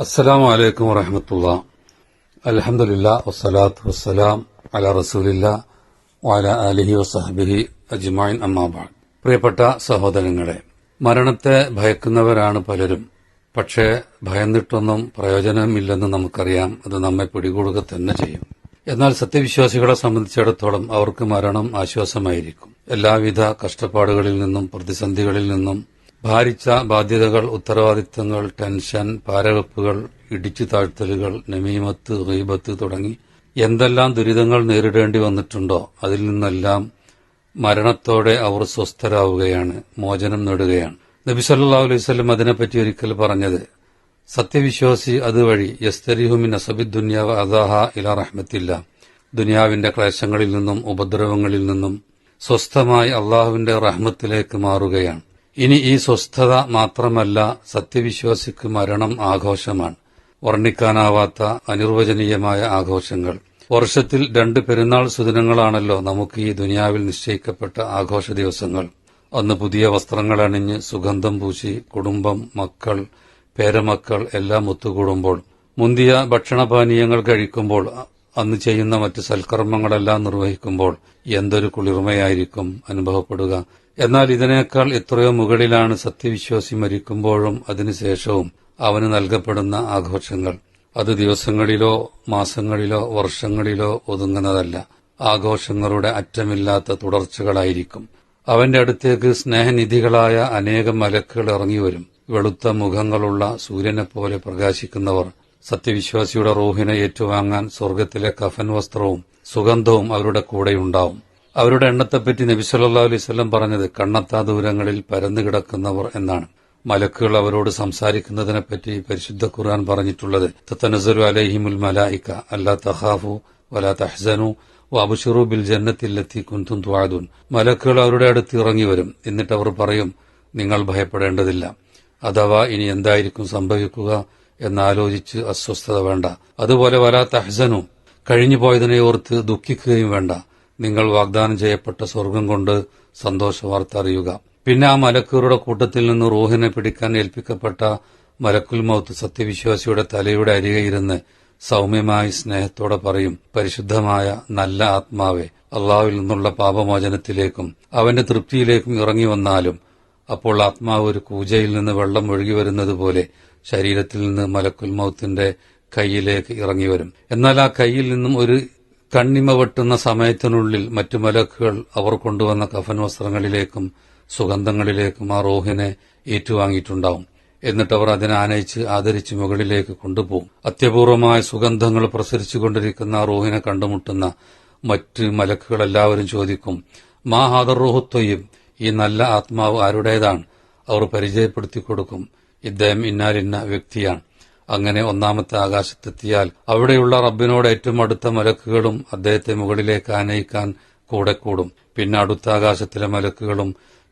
അസ്സലാമു വലൈക്കും വറഹമത്തുള്ള. അലഹമുല്ല വസ്സലാത്തു വസ്സലാം അല റസൂലില്ല വാല അലിഹി വസഹബിഹി അജ്മായിൻ അമ്മാബാദ് പ്രിയപ്പെട്ട സഹോദരങ്ങളെ മരണത്തെ ഭയക്കുന്നവരാണ് പലരും. പക്ഷേ ഭയന്നിട്ടൊന്നും പ്രയോജനമില്ലെന്ന് നമുക്കറിയാം. അത് നമ്മെ പിടികൂടുക തന്നെ ചെയ്യും. എന്നാൽ സത്യവിശ്വാസികളെ സംബന്ധിച്ചിടത്തോളം അവർക്ക് മരണം ആശ്വാസമായിരിക്കും. എല്ലാവിധ കഷ്ടപ്പാടുകളിൽ നിന്നും പ്രതിസന്ധികളിൽ നിന്നും ഭാരിച്ച ബാധ്യതകൾ ഉത്തരവാദിത്തങ്ങൾ ടെൻഷൻ പാരവെപ്പുകൾ ഇടിച്ചു താഴ്ത്തലുകൾ നമീമത്ത് റീബത്ത് തുടങ്ങി എന്തെല്ലാം ദുരിതങ്ങൾ നേരിടേണ്ടി വന്നിട്ടുണ്ടോ അതിൽ നിന്നെല്ലാം മരണത്തോടെ അവർ സ്വസ്ഥരാവുകയാണ് മോചനം നേടുകയാണ്. നബി സല്ലല്ലാഹു അലൈഹി വസല്ലം അതിനെപ്പറ്റി ഒരിക്കൽ പറഞ്ഞത് സത്യവിശ്വാസി അതുവഴി യസ്തരിഹുമിൻ അസബി ദുന്യാവ് അദാഹ ഇല റഹ്മത്തില്ല. ദുനിയാവിന്റെ ക്ലേശങ്ങളിൽ നിന്നും ഉപദ്രവങ്ങളിൽ നിന്നും സ്വസ്ഥമായി അള്ളാഹുവിന്റെ റഹ്മത്തിലേക്ക് മാറുകയാണ്. ഇനി ഈ സ്വസ്ഥത മാത്രമല്ല സത്യവിശ്വാസിക്ക് മരണം ആഘോഷമാണ്. വർണിക്കാനാവാത്ത അനിർവചനീയമായ ആഘോഷങ്ങൾ. വർഷത്തിൽ രണ്ട് പെരുന്നാൾ സുദിനങ്ങളാണല്ലോ നമുക്ക് ഈ ദുനിയാവിൽ നിശ്ചയിക്കപ്പെട്ട ആഘോഷ ദിവസങ്ങൾ. അന്ന് പുതിയ വസ്ത്രങ്ങൾ അണിഞ്ഞ് സുഗന്ധം പൂശി കുടുംബം മക്കൾ പേരമക്കൾ എല്ലാം ഒത്തുകൂടുമ്പോൾ മുന്തിയ ഭക്ഷണപാനീയങ്ങൾ കഴിക്കുമ്പോൾ അന്ന് ചെയ്യുന്ന മറ്റ് സൽക്കർമ്മങ്ങളെല്ലാം നിർവഹിക്കുമ്പോൾ എന്തൊരു കുളിർമയായിരിക്കും അനുഭവപ്പെടുക. എന്നാൽ ഇതിനേക്കാൾ എത്രയോ മുകളിലാണ് സത്യവിശ്വാസി മരിക്കുമ്പോഴും അതിനുശേഷവും അവന് നൽകപ്പെടുന്ന ആഘോഷങ്ങൾ. അത് ദിവസങ്ങളിലോ മാസങ്ങളിലോ വർഷങ്ങളിലോ ഒതുങ്ങുന്നതല്ല. ആഘോഷങ്ങളുടെ അറ്റമില്ലാത്ത തുടർച്ചകളായിരിക്കും. അവന്റെ അടുത്തേക്ക് സ്നേഹനിധികളായ അനേകം മലക്കുകൾ ഇറങ്ങിവരും. വെളുത്ത മുഖങ്ങളുള്ള സൂര്യനെപ്പോലെ പ്രകാശിക്കുന്നവർ സത്യവിശ്വാസിയുടെ റൂഹിനെ ഏറ്റുവാങ്ങാൻ സ്വർഗത്തിലെ കഫൻ വസ്ത്രവും സുഗന്ധവും അവരുടെ കൂടെയുണ്ടാവും. അവരുടെ എണ്ണത്തെപ്പറ്റി നബി സല്ലല്ലാഹു അലൈഹി പറഞ്ഞത് കണ്ണത്താ ദൂരങ്ങളിൽ പരന്നു കിടക്കുന്നവർ എന്നാണ്. മലക്കുകൾ അവരോട് സംസാരിക്കുന്നതിനെപ്പറ്റി പരിശുദ്ധ ഖുർആൻ പറഞ്ഞിട്ടുള്ളത് തത്തനസലു അലൈഹിമുൽ മലായിക്ക അല്ലാ തഹാഫു വലാ തഹ്സനു വാബുഷറു ബിൽ ജന്നത്തില്ലെത്തി കുന്തും ത്വാദുൻ മലക്കുകൾ അവരുടെ അടുത്ത് ഇറങ്ങി വരും. എന്നിട്ട് അവർ പറയും നിങ്ങൾ ഭയപ്പെടേണ്ടതില്ല. അഥവാ ഇനി എന്തായിരിക്കും സംഭവിക്കുക എന്നാലോചിച്ച് അസ്വസ്ഥത വേണ്ട. അതുപോലെ വലാ തഹ്സനു കഴിഞ്ഞു പോയതിനെ ഓർത്ത് ദുഃഖിക്കുകയും വേണ്ട. നിങ്ങൾ വാഗ്ദാനം ചെയ്യപ്പെട്ട സ്വർഗം കൊണ്ട് സന്തോഷവാർത്ത അറിയുക. പിന്നെ ആ മലക്കൂറുടെ കൂട്ടത്തിൽ നിന്ന് റൂഹിനെ പിടിക്കാൻ ഏൽപ്പിക്കപ്പെട്ട മലക്കുൽ മൗത്ത് സത്യവിശ്വാസിയുടെ തലയുടെ അരികെ ഇരുന്ന് സൗമ്യമായി സ്നേഹത്തോടെ പറയും പരിശുദ്ധമായ നല്ല ആത്മാവെ അള്ളാവിൽ നിന്നുള്ള പാപമോചനത്തിലേക്കും അവന്റെ തൃപ്തിയിലേക്കും ഇറങ്ങി വന്നാലും അപ്പോൾ ആത്മാവ് ഒരു കൂജയിൽ നിന്ന് വെള്ളം ഒഴുകി വരുന്നത് പോലെ ശരീരത്തിൽ നിന്ന് മലക്കുൽ മൗത്തിന്റെ കൈയിലേക്ക് ഇറങ്ങി വരും. എന്നാൽ ആ കൈയിൽ നിന്നും ഒരു കണ്ണിമ വെട്ടുന്ന സമയത്തിനുള്ളിൽ മറ്റു മലക്കുകൾ അവർ കൊണ്ടുവന്ന കഫൻ വസ്ത്രങ്ങളിലേക്കും സുഗന്ധങ്ങളിലേക്കും ആ റോഹിനെ ഏറ്റുവാങ്ങിയിട്ടുണ്ടാവും. എന്നിട്ട് അവർ അതിനെ ആനയിച്ച് ആദരിച്ച് മുകളിലേക്ക് കൊണ്ടുപോകും. അത്യപൂർവമായ സുഗന്ധങ്ങൾ പ്രസരിച്ചുകൊണ്ടിരിക്കുന്ന ആ റോഹിനെ കണ്ടുമുട്ടുന്ന മറ്റ് മലക്കുകൾ എല്ലാവരും ചോദിക്കും മാ ഹാദർ റോഹത്വയും ഈ നല്ല ആത്മാവ് ആരുടേതാണ്? അവർ പരിചയപ്പെടുത്തി കൊടുക്കും ഇദ്ദേഹം ഇന്നാലിന്ന വ്യക്തിയാണ്. അങ്ങനെ ഒന്നാമത്തെ ആകാശത്തെത്തിയാൽ അവിടെയുള്ള റബ്ബിനോട് ഏറ്റവും അടുത്ത മലക്കുകളും അദ്ദേഹത്തെ മുകളിലേക്ക് ആനയിക്കാൻ കൂടെ കൂടും. പിന്നെ അടുത്ത ആകാശത്തിലെ മലക്കുകളും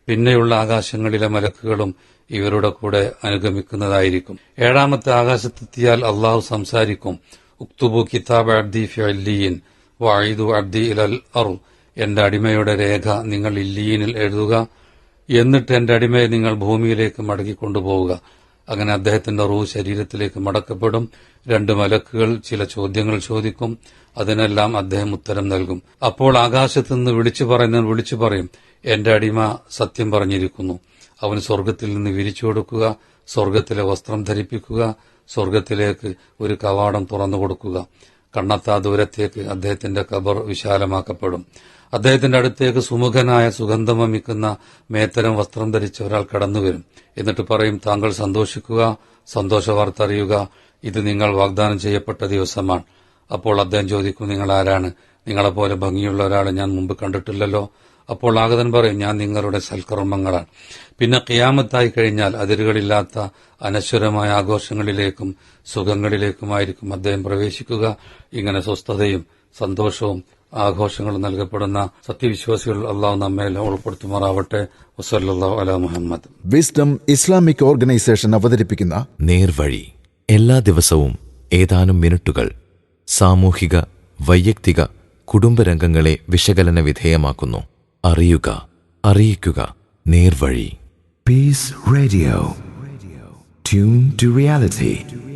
പിന്നെയുള്ള ആകാശങ്ങളിലെ മലക്കുകളും ഇവരുടെ കൂടെ അനുഗമിക്കുന്നതായിരിക്കും. ഏഴാമത്തെ ആകാശത്തെത്തിയാൽ അള്ളാഹു സംസാരിക്കും ഉക്തുബു കിതാബ് അബ്ദി ഫിഅല്ലീൻ വായിദു അബ്ദി ഇലൽ അറു എന്റെ അടിമയുടെ രേഖ നിങ്ങൾ ഇല്ലീനിൽ എഴുതുക എന്നിട്ട് എന്റെ അടിമയെ നിങ്ങൾ ഭൂമിയിലേക്ക് മടക്കി അങ്ങനെ അദ്ദേഹത്തിന്റെ റൂ ശരീരത്തിലേക്ക് മടക്കപ്പെടും. രണ്ട് മലക്കുകൾ ചില ചോദ്യങ്ങൾ ചോദിക്കും. അതിനെല്ലാം അദ്ദേഹം ഉത്തരം നൽകും. അപ്പോൾ ആകാശത്തു നിന്ന് വിളിച്ചു പറയുന്നവൻ വിളിച്ചു പറയും എന്റെ അടിമ സത്യം പറഞ്ഞിരിക്കുന്നു. അവൻ സ്വർഗത്തിൽ നിന്ന് വിരിച്ചു കൊടുക്കുക സ്വർഗത്തിലെ വസ്ത്രം ധരിപ്പിക്കുക സ്വർഗത്തിലേക്ക് ഒരു കവാടം തുറന്നു കൊടുക്കുക. കണ്ണത്താ ദൂരത്തേക്ക് അദ്ദേഹത്തിന്റെ കബർ വിശാലമാക്കപ്പെടും. അദ്ദേഹത്തിന്റെ അടുത്തേക്ക് സുമുഖനായ സുഗന്ധം വമിക്കുന്ന മേത്തരം വസ്ത്രം ധരിച്ച ഒരാൾ കടന്നുവരും. എന്നിട്ട് പറയും താങ്കൾ സന്തോഷിക്കുക സന്തോഷ വാർത്ത അറിയുക. ഇത് നിങ്ങൾ വാഗ്ദാനം ചെയ്യപ്പെട്ട ദിവസമാണ്. അപ്പോൾ അദ്ദേഹം ചോദിക്കും നിങ്ങൾ ആരാണ്? നിങ്ങളെപ്പോലെ ഭംഗിയുള്ള ഒരാളെ ഞാൻ മുമ്പ് കണ്ടിട്ടില്ലല്ലോ. അപ്പോൾ ആഗതൻ പറയും ഞാൻ നിങ്ങളുടെ സൽക്കർമ്മങ്ങളാണ്. പിന്നെ കിയാമത്തായി കഴിഞ്ഞാൽ അതിരുകളില്ലാത്ത അനശ്വരമായ ആഘോഷങ്ങളിലേക്കും സുഖങ്ങളിലേക്കുമായിരിക്കും അദ്ദേഹം പ്രവേശിക്കുക. ഇങ്ങനെ സ്വസ്ഥതയും സന്തോഷവും ആഘോഷങ്ങളും നൽകപ്പെടുന്ന സത്യവിശ്വാസികൾ അള്ളാഹു നമ്മെ ഉൾപ്പെടുത്തുമാറാവട്ടെ വസല്ലാ അല മുഹമ്മദ്. വിസ്ഡം ഇസ്ലാമിക് ഓർഗനൈസേഷൻ അവതരിപ്പിക്കുന്ന നേർവഴി. എല്ലാ ദിവസവും ഏതാനും മിനിറ്റുകൾ സാമൂഹിക വൈയക്തിക കുടുംബരംഗങ്ങളെ വിശകലന വിധേയമാക്കുന്നു. അറിയുക അറിയിക്കുക. നേർവഴി. Peace radio tune to reality.